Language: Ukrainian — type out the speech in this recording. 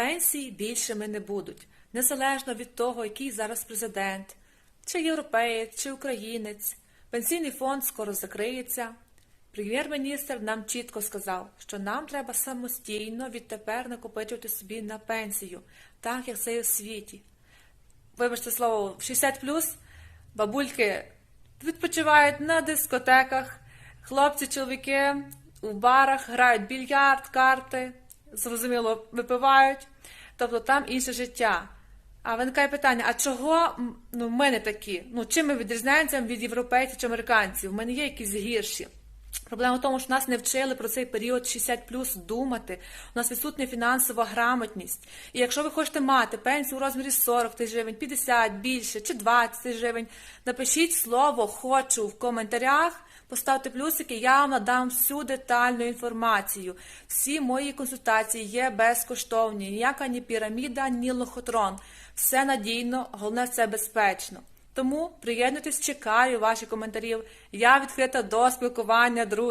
пенсії більшими не будуть, незалежно від того, який зараз президент, чи європеєць, чи українець. Пенсійний фонд скоро закриється. Прем'єр-міністр нам чітко сказав, що нам треба самостійно відтепер накопичувати собі на пенсію, так як це є в світі. Вибачте слово, 60 бабульки відпочивають на дискотеках, хлопці, чоловіки у барах грають більярд, карти, зрозуміло, випивають. Тобто там інше життя. А виникає питання: а чого ну, в мене такі? Ну, чим ми відрізняємося від європейців чи американців? У мене є якісь гірші. Проблема в тому, що нас не вчили про цей період 60 плюс думати. У нас відсутня фінансова грамотність. І якщо ви хочете мати пенсію у розмірі 40 тисяч гривень, 50 більше чи 20 тисяч гривень, напишіть слово хочу в коментарях. Поставте плюсики, я вам надам всю детальну інформацію. Всі мої консультації є безкоштовні. Ніяка ні піраміда, ні лохотрон. Все надійно, головне це безпечно. Тому приєднуйтесь, чекаю ваших коментарів. Я відкрита до спілкування, друзі.